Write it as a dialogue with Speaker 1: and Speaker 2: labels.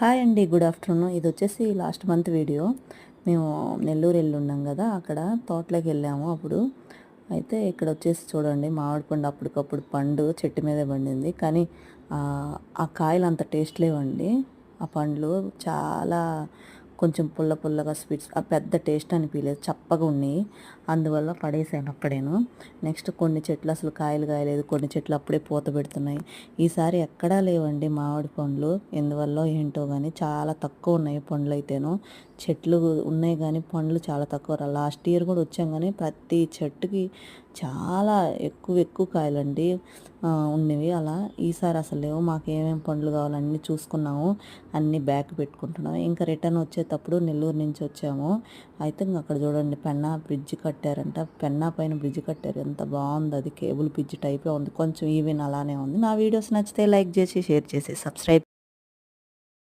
Speaker 1: Hi అండి good afternoon ఇది వచ్చేసి లాస్ట్ మంత్ వీడియో మేము నెల్లూరు వెళ్ళి ఉన్నాం కదా అక్కడ తోటలోకి వెళ్ళాము అప్పుడు. అయితే ఇక్కడ వచ్చేసి చూడండి మామిడి పండు అప్పటికప్పుడు పండు చెట్టు మీదే పండింది. కానీ ఆ కాయలు అంత టేస్ట్ లేవండి. ఆ పండ్లు చాలా కొంచెం పుల్ల పుల్లగా స్వీట్స్ ఆ పెద్ద టేస్ట్ అనిపించలేదు చప్పగా ఉన్నాయి. అందువల్ల పడేసాను అక్కడేను నెక్స్ట్ కొన్ని చెట్లు అసలు కాయలు కాయలేదు. కొన్ని చెట్లు అప్పుడే పూత పెడుతున్నాయి. ఈసారి ఎక్కడా లేవండి మామిడి పండ్లు. ఎందువల్ల ఏంటో కానీ చాలా తక్కువ ఉన్నాయి పండ్లు అయితేను. చెట్లు ఉన్నాయి కానీ పండ్లు చాలా తక్కువ. లాస్ట్ ఇయర్ కూడా వచ్చాం కానీ ప్రతి చెట్టుకి చాలా ఎక్కువ ఎక్కువ కాయలండి ఆ, ఉన్నవి. అలా ఈసారి అసలు లేవు. మాకు ఏమేమి పండ్లు కావాలన్నీ చూసుకున్నాము. అన్నీ బ్యాగ్ పెట్టుకుంటున్నాము. ఇంకా రిటర్న్ వచ్చేటప్పుడు నెల్లూరు నుంచి వచ్చాము. అయితే ఇంకా అక్కడ చూడండి పెన్నా బ్రిడ్జ్ కట్టారంట పెన్నా పైన బ్రిడ్జ్ కట్టారు. ఎంత బాగుంది అది. కేబుల్ బ్రిడ్జ్ టైపే ఉంది. కొంచెం ఈవెన్ అలానే ఉంది. నా వీడియోస్ నచ్చితే లైక్ చేసి షేర్ చేసి సబ్స్క్రైబ్